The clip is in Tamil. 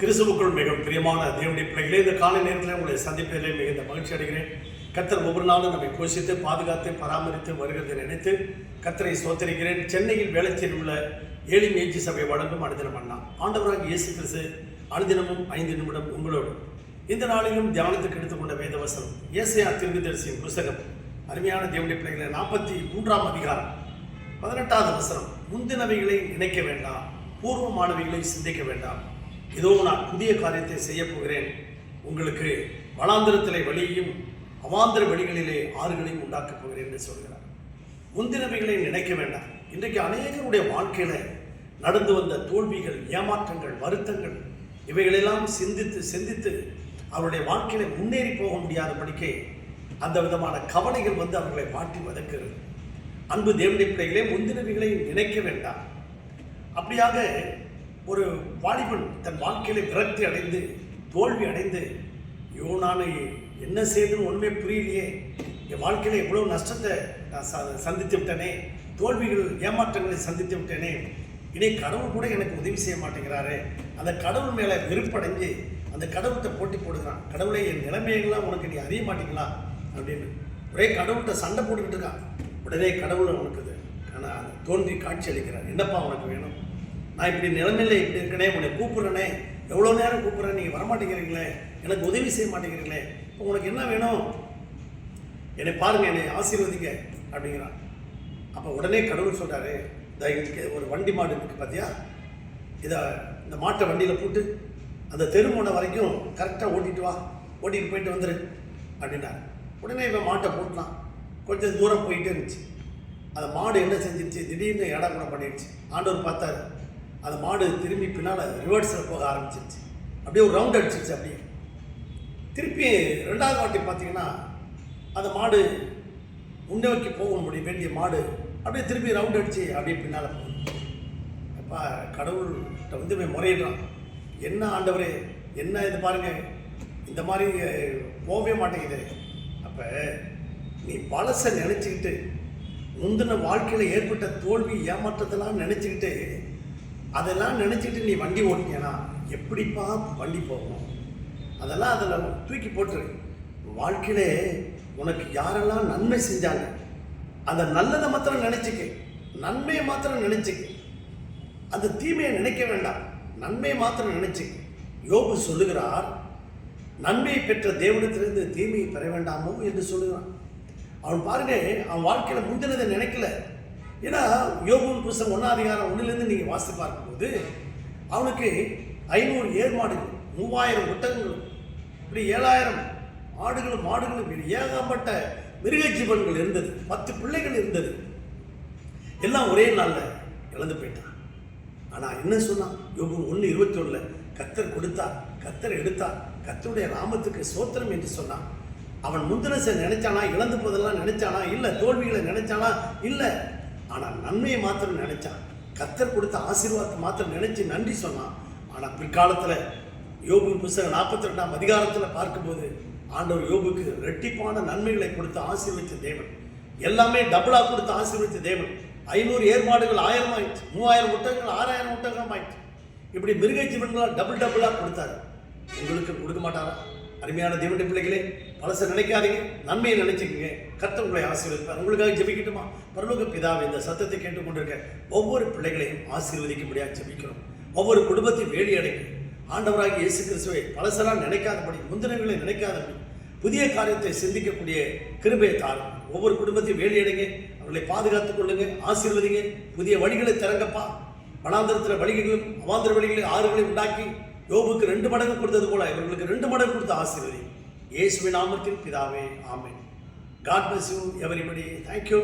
கிறிஸ்துவுக்குள் மிகவும் பிரியமான தேவனுடைய பிள்ளைகளே இந்த காலை நேரத்தில் உங்களை சந்திப்பதிலே மிகுந்த மகிழ்ச்சி அடைகிறேன். கத்தர் ஒவ்வொரு நாளும் நம்மை போஷித்து பாதுகாத்து பராமரித்து வருகிறதை நினைத்து கத்தரை சோத்தரிக்கிறேன் சென்னையில் வேளச்சேரியில் உள்ள ஏழி மேய்ச்சி சபை வழங்கும் அனுதினம் அண்ணா. ஆண்டவராக இயேசு கிறிஸ்து அனுதினமும் ஐந்து நிமிடம் உங்களோடு இந்த நாளிலும் தியானத்துக்கு எடுத்துக்கொண்ட வேதவசனம் ஏசையா திருவிதரிசியின் புஸ்தகம். அருமையான தேவனுடைய பிள்ளைகளை நாற்பத்தி மூன்றாம் அதிகாரம் பதினெட்டாவது வசனம். முந்தினவைகளை நினைக்க வேண்டாம் பூர்வமானவைகளை சிந்திக்க வேண்டாம். இதோ நான் புதிய காரியத்தை செய்ய போகிறேன். உங்களுக்கு வளாந்திரத்திலே வழியையும் அவாந்திர வழிகளிலே ஆறுகளையும் உண்டாக்கப் போகிறேன் என்று சொல்கிறார். முந்தினவைகளை நினைக்க வேண்டாம். இன்றைக்கு அநேகருடைய வாழ்க்கையில் நடந்து வந்த தோல்விகள் ஏமாற்றங்கள் வருத்தங்கள் இவைகளெல்லாம் சிந்தித்து சிந்தித்து அவருடைய வாழ்க்கையில முன்னேறி போக முடியாத படிக்கே அந்த விதமான கவலைகள் வந்து அவர்களை மாட்டி வதக்குகிறது அன்பு தேவனை பிள்ளைகளே முந்தினவைகளை நினைக்க வேண்டாம். அப்படியாக ஒரு வாலிபன் தன் வாழ்க்கையில விரக்தி அடைந்து தோல்வி அடைந்து ஐயோ நான் என்ன செய்யணும்னு ஒன்றுமே புரியலையே. என் வாழ்க்கையில் எவ்வளோ நஷ்டத்தை நான் ச- சந்தித்து விட்டேனே தோல்விகள் ஏமாற்றங்களை சந்தித்து விட்டேனே. இனி கடவுள் கூட எனக்கு உதவி செய்ய மாட்டேங்கிறாரு. அந்த கடவுள் மேலே வெறுப்படைஞ்சு அந்த கடவுள்கிட்ட போட்டி போடுகிறான். கடவுளை என் நிலைமைகள்லாம் உனக்கு நீ அறிய மாட்டீங்களா? அப்படின்னு. ஒரே கடவுள்கிட்ட சண்டை போட்டுக்கிட்டு இருக்கான். உடனே கடவுள் உனக்குது ஆனால் தோன்றி காட்சி அளிக்கிறார். என்னப்பா உனக்கு வேணும்? நான் இப்படி நிலைமையில இப்படி இருக்கனே உன்னை கூப்பிட்றனே எவ்வளோ நேரம் கூப்பிட்றேன் நீங்கள் வரமாட்டேங்கிறீங்களே எனக்கு உதவி செய்ய மாட்டேங்கிறீங்களே இப்போ உனக்கு என்ன வேணும்? என்னை பாருங்கள் என்னை ஆசீர்வதிங்க அப்படிங்கிறான். அப்போ உடனே கடவுள் சொல்கிறாரு இந்த ஒரு வண்டி மாடு இருக்குது பார்த்தியா இதை இந்த மாட்டை வண்டியில் போட்டு அந்த தெருமோனை வரைக்கும் கரெக்டாக ஓட்டிட்டு வா ஓட்டிட்டு போயிட்டு வந்துரு அப்படின்னாரு. உடனே இவன் மாட்டை போட்டலாம் கொஞ்சம் தூரம் போயிட்டே இருந்துச்சு. அந்த மாடு என்ன செஞ்சிருச்சு? திடீர்னு இடம் கூட பண்ணிடுச்சு ஆண்டவர் பார்த்தாரு. அந்த மாடு திரும்பி பின்னால் ரிவர்ஸில் போக ஆரம்பிச்சிருச்சு. அப்படியே ஒரு ரவுண்ட் அடிச்சிருச்சு அப்படியே. திருப்பி ரெண்டாவது வாட்டி பார்த்தீங்கன்னா அந்த மாடு முன்னோக்கி போக முடிய வேண்டிய மாடு அப்படியே திருப்பி ரவுண்ட் அடிச்சு அப்படியே பின்னால் போகும் அப்பா கடவுள்கிட்ட வந்து போய் முறையிடுறான். என்ன ஆண்டவரே என்ன இது பாருங்கள் இந்த மாதிரி போகவே மாட்டேங்குது. அப்போ நீ பழசை நினச்சிக்கிட்டு முந்தின வாழ்க்கையில் ஏற்பட்ட தோல்வி ஏமாற்றத்தெல்லாம் நினச்சிக்கிட்டு அதெல்லாம் நினச்சிட்டு நீ வண்டி ஓட்டினா எப்படிப்பா வண்டி போகும்? அதெல்லாம் அதில் தூக்கி போட்டுரு. வாழ்க்கையிலே உனக்கு யாரெல்லாம் நன்மை செஞ்சாங்க அந்த நல்லதை மாத்திரம் நினச்சிக்க நன்மையை மாத்திரம் நினச்சிக்க. அந்த தீமையை நினைக்க வேண்டாம் நன்மையை மாத்திரம் நினைச்சு யோபு சொல்லுகிறார் நன்மையை பெற்ற தேவனத்திலிருந்து தீமையை பெற வேண்டாமோ என்று சொல்லுகிறான். அவன் பாருங்க அவன் வாழ்க்கையில் முந்தினதை நினைக்கல. ஏன்னா யோபுவின் புருஷன் ஒன்னாதிகாரம் ஒன்றுலேருந்து நீங்கள் வாசித்து பார்க்கும்போது அவனுக்கு ஐநூறு ஏர்மாடுகள் மூவாயிரம் ஒட்டகங்களும் இப்படி ஏழாயிரம் ஆடுகளும் மாடுகளும் ஏகப்பட்ட மிருக ஜீவன்கள் இருந்தது. பத்து பிள்ளைகள் இருந்தது. எல்லாம் ஒரே நாளில் இழந்து போயிட்டான். ஆனால் என்ன சொன்னான்? யோபு ஒன்று இருபத்தி ஒன்றில் கத்தர் கொடுத்தார் கத்தர் எடுத்தார் கத்தருடைய ராமத்துக்கு சோத்திரம் என்று சொன்னான். அவன் முந்தினசை நினைச்சானா? இழந்து போதெல்லாம் நினைச்சானா? இல்லை தோல்விகளை நினைச்சானா? இல்லை ஆனால் நன்மையை மாத்திரம் நினைச்சான். கத்தர் கொடுத்த ஆசீர்வாதத்தை மாத்திரம் நினைச்சு நன்றி சொன்னான். ஆனால் பிற்காலத்தில் யோபு புஸ்தகம் நாற்பத்தி ரெண்டாம் அதிகாரத்தில் பார்க்கும்போது ஆண்டவர் யோபுக்கு ரெட்டிப்பான நன்மைகளை கொடுத்து ஆசீர்வதித்த தேவன். எல்லாமே டபுளாக கொடுத்து ஆசீர்வதித்த தேவன். ஐநூறு ஏற்பாடுகள் ஆயிரம் ஆயிடுச்சு. மூவாயிரம் ஊட்டங்கள் ஆறாயிரம் ஒட்டகம் ஆயிடுச்சு. இப்படி மிருக ஜீவன்களாக டபுள் டபுளாக கொடுத்தாரு. உங்களுக்கு கொடுக்க மாட்டாரா? அருமையான தேவனுடைய பிள்ளைகளே பழச நினைக்காதீங்க நன்மையை நினைச்சுக்கங்க. கத்த உங்களை ஆசீர்வதிப்பார். உங்களுக்காக ஜெபிக்கட்டுமா? பரலோக பிதாவை இந்த சத்தத்தை கேட்டுக்கொண்டிருக்க ஒவ்வொரு பிள்ளைகளையும் ஆசீர்வதிக்கும்படியாக ஜெபிக்கிறோம். ஒவ்வொரு குடும்பத்தையும் வேலி அடைங்க ஆண்டவராக இயேசு கிறிஸ்துவை பழசெல்லாம் நினைக்காதபடி முந்தினங்களை நினைக்காதபடி புதிய காரியத்தை சிந்திக்கக்கூடிய கிருபையை தாரும். ஒவ்வொரு குடும்பத்தையும் வேலையடைங்க அவர்களை பாதுகாத்துக் கொள்ளுங்க ஆசீர்வதிங்க. புதிய வழிகளை திறங்கப்பா. வனாந்திரத்தில் வழிகளும் அவாந்திர வழிகளை ஆறுகளை உண்டாக்கி யோபுக்கு ரெண்டு மடங்கு கொடுத்தது போல இவர்களுக்கு ரெண்டு மடங்கு கொடுத்த ஆசீர்வதி. இயேசுவின் நாமத்தின் பிதாவே ஆமேன். God bless you everybody thank you